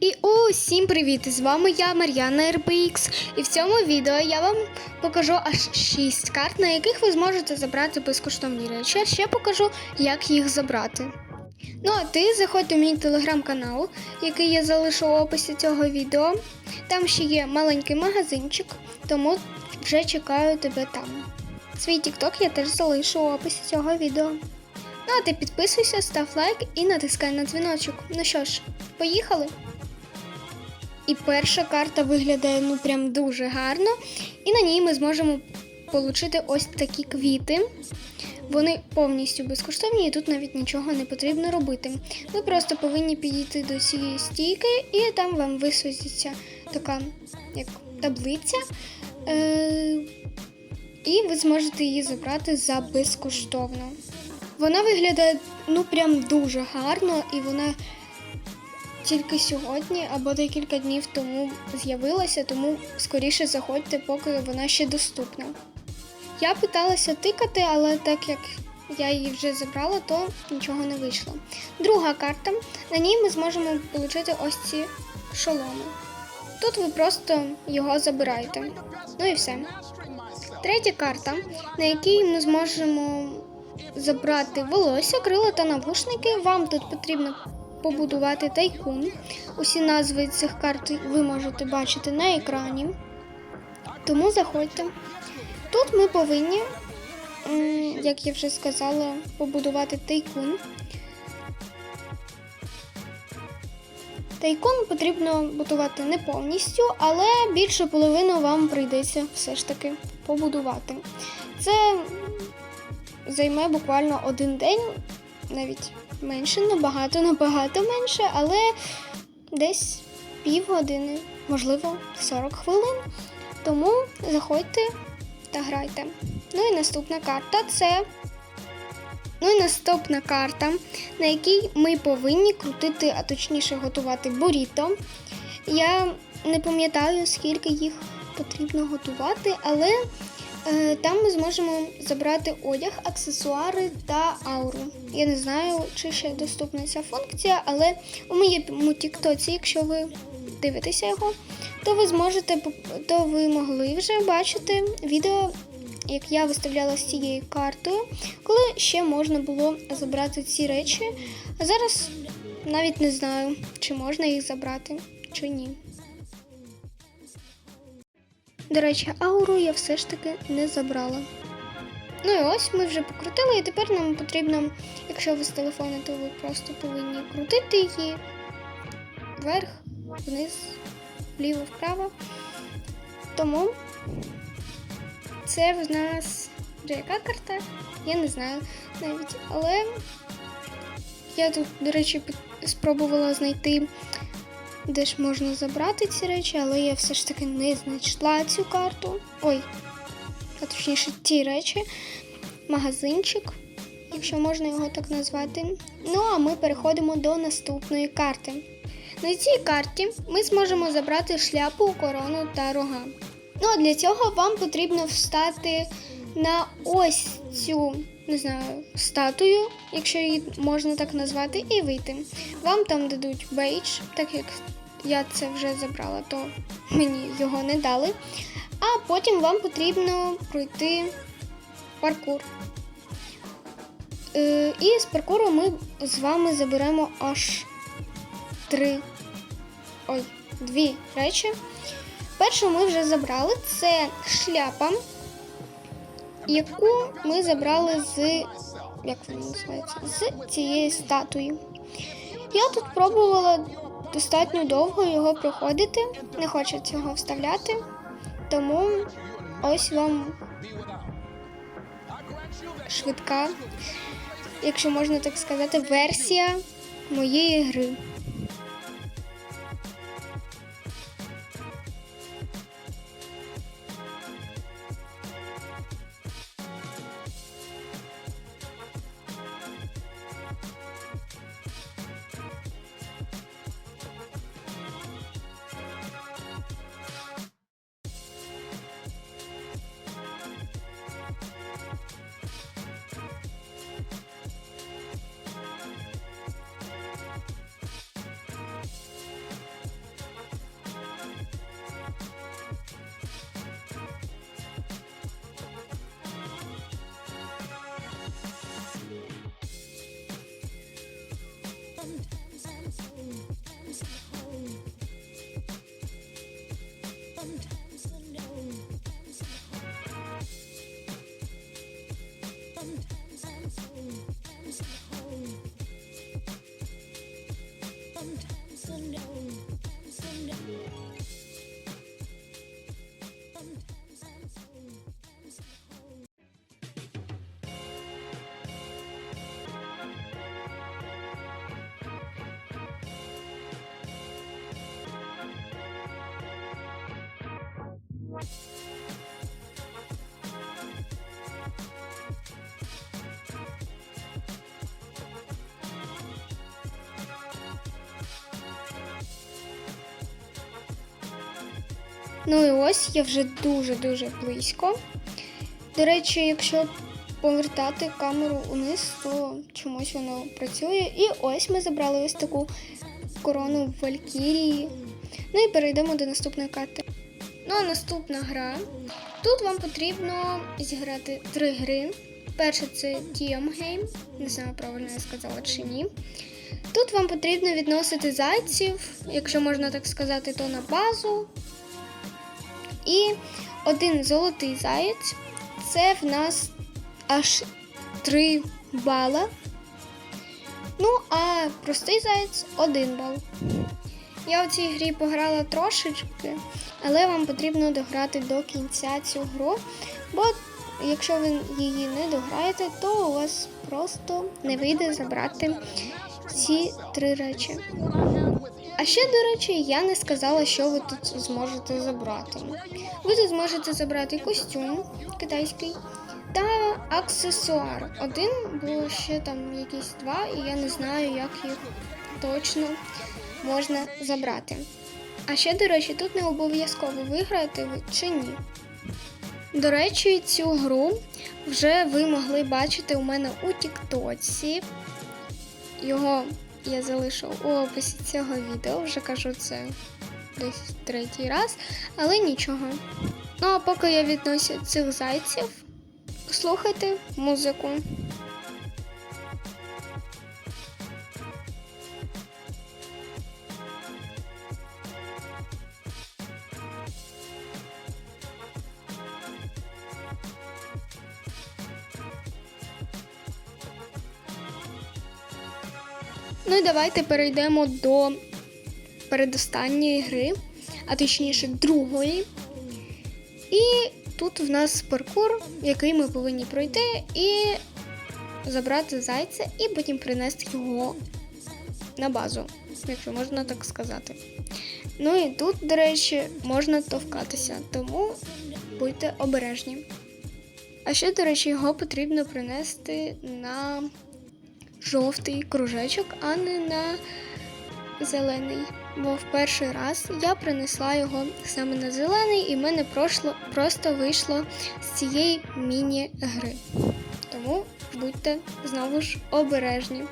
І усім привіт! З вами я, Мар'яна RPX. І в цьому відео я вам покажу аж 6 карт, на яких ви зможете забрати безкоштовні речі. А ще покажу, як їх забрати. Ну а ти заходь у мій телеграм-канал, який я залишу в описі цього відео. Там ще є маленький магазинчик, тому вже чекаю тебе там. Свій тікток я теж залишу в описі цього відео. Ну а ти підписуйся, став лайк і натискай на дзвіночок. Ну що ж, поїхали! І перша карта виглядає ну прям дуже гарно. І на ній ми зможемо отримати ось такі квіти. Вони повністю безкоштовні, і тут навіть нічого не потрібно робити. Ви просто повинні підійти до цієї стійки, і там вам висвітиться така як таблиця. Е- і ви зможете її забрати за безкоштовно. Вона виглядає ну прям дуже гарно, і вона тільки сьогодні або декілька днів тому з'явилася, тому скоріше заходьте, поки вона ще доступна. Я питалася тикати, але так як я її вже забрала, то нічого не вийшло. Друга карта. На ній ми зможемо отримати ось ці шоломи. Тут ви просто його забираєте. Ну і все. Третя карта, на якій ми зможемо забрати волосся, крила та навушники. Вам тут потрібно побудувати тайкун. Усі назви цих карт ви можете бачити на екрані. Тому заходьте. Тут ми повинні, як я вже сказала, побудувати тайкун. Тайкун потрібно будувати не повністю, але більше половину вам прийдеться все ж таки побудувати. Це займе буквально один день, навіть менше, набагато, набагато менше, але десь півгодини, можливо, 40 хвилин. Тому заходьте та грайте. Ну і наступна карта це. Ну і наступна карта, на якій ми повинні крутити, а точніше готувати буріто. Я не пам'ятаю, скільки їх потрібно готувати, але там ми зможемо забрати одяг, аксесуари та ауру. Я не знаю, чи ще доступна ця функція, але у моєму тіктоці, якщо ви дивитеся його, то ви зможете то ви могли вже бачити відео, як я виставляла з цією картою, коли ще можна було забрати ці речі. А зараз навіть не знаю, чи можна їх забрати, чи ні. До речі, ауру я все ж таки не забрала. Ну і ось ми вже покрутили, і тепер нам потрібно, якщо ви з телефону, то ви просто повинні крутити її вверх, вниз, вліво, вправо. Тому це в нас вже яка карта? Я не знаю навіть. Але я тут, до речі, спробувала знайти, де ж можна забрати ці речі, але я все ж таки не знайшла цю карту. Ой, а точніше ті речі. Магазинчик, якщо можна його так назвати. Ну, а ми переходимо до наступної карти. На цій карті ми зможемо забрати шляпу, корону та рога. Ну а для цього вам потрібно встати на ось цю, не знаю, статую, якщо її можна так назвати, і вийти. Вам там дадуть бейдж, так як я це вже забрала, то мені його не дали. А потім вам потрібно пройти паркур. Е, і з паркуру ми з вами заберемо аж три, ой, дві речі. Першу ми вже забрали це шляпа, яку ми забрали з як вона називається? З цієї статуї. Я тут пробувала достатньо довго його проходити, не хочеться його вставляти, тому ось вам швидка, якщо можна так сказати, версія моєї гри. Ну і ось я вже дуже-дуже близько. До речі, якщо повертати камеру униз, то чомусь воно працює. І ось ми забрали ось таку корону Валькірії. Ну і перейдемо до наступної карти. Ну а наступна гра. Тут вам потрібно зіграти три гри. Перша це Diem Game. Не знаю, правильно я сказала чи ні. Тут вам потрібно відносити зайців, якщо можна так сказати, то на базу. І один золотий заєць це в нас аж 3 бала. Ну, а простий заєць 1 бал. Я у цій грі пограла трошечки, але вам потрібно дограти до кінця цю гру, бо якщо ви її не дограєте, то у вас просто не вийде забрати ці три речі. А ще, до речі, я не сказала, що ви тут зможете забрати. Ви тут зможете забрати костюм китайський та аксесуар. Один, бо ще там якісь два, і я не знаю, як їх точно можна забрати. А ще, до речі, тут не обов'язково виграєте ви чи ні. До речі, цю гру вже ви могли бачити у мене у Тіктоці. Його я залишу у описі цього відео, вже кажу це десь третій раз, але нічого. Ну а поки я відносю цих зайців, слухайте музику. Давайте перейдемо до передостанньої гри, а точніше другої. І тут в нас паркур, який ми повинні пройти, і забрати зайця, і потім принести його на базу, якщо можна так сказати. Ну і тут, до речі, можна товкатися, тому будьте обережні. А ще, до речі, його потрібно принести на жовтий кружечок, а не на зелений. Бо в перший раз я принесла його саме на зелений, і в мене прошло, просто вийшло з цієї міні-гри. Тому будьте знову ж обережні.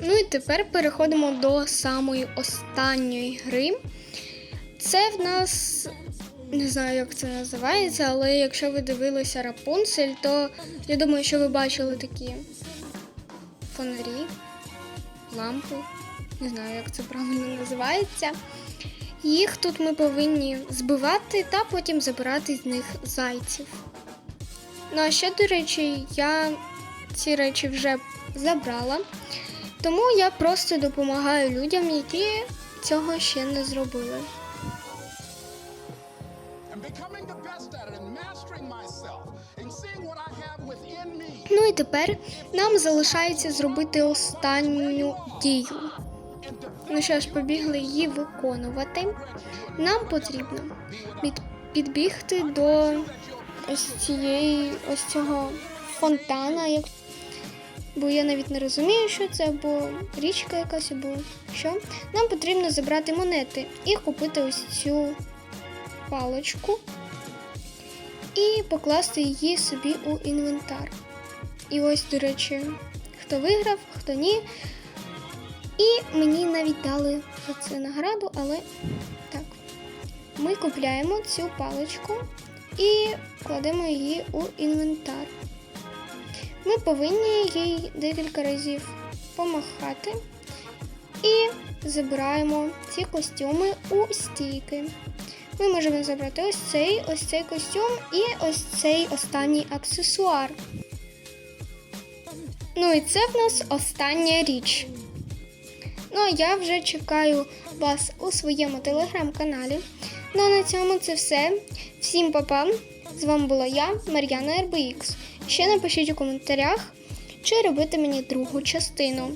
Ну і тепер переходимо до самої останньої гри. Це в нас не знаю, як це називається, але якщо ви дивилися Рапунцель, то я думаю, що ви бачили такі фонарі, лампи. Не знаю, як це правильно називається. Їх тут ми повинні збивати та потім забирати з них зайців. Ну а ще, до речі, я ці речі вже забрала. Тому я просто допомагаю людям, які цього ще не зробили. Ну і тепер нам залишається зробити останню дію. Ну що ж, побігли її виконувати. Нам потрібно підбігти до ось цієї ось цього фонтана, як бо я навіть не розумію, що це, або річка якась, або що. Нам потрібно забрати монети і купити ось цю паличку і покласти її собі у інвентар. І ось, до речі, хто виграв, хто ні. І мені навіть дали за це награду, але так. Ми купляємо цю паличку і кладемо її у інвентар. Ми повинні їй декілька разів помахати і забираємо ці костюми у стійки. Ми можемо забрати ось цей, ось цей костюм і ось цей останній аксесуар. Ну і це в нас остання річ. Ну а я вже чекаю вас у своєму телеграм-каналі. Ну а на цьому це все. Всім па-па. З вами була я, Мар'яна РБХ. Ще напишіть у коментарях, чи робити мені другу частину.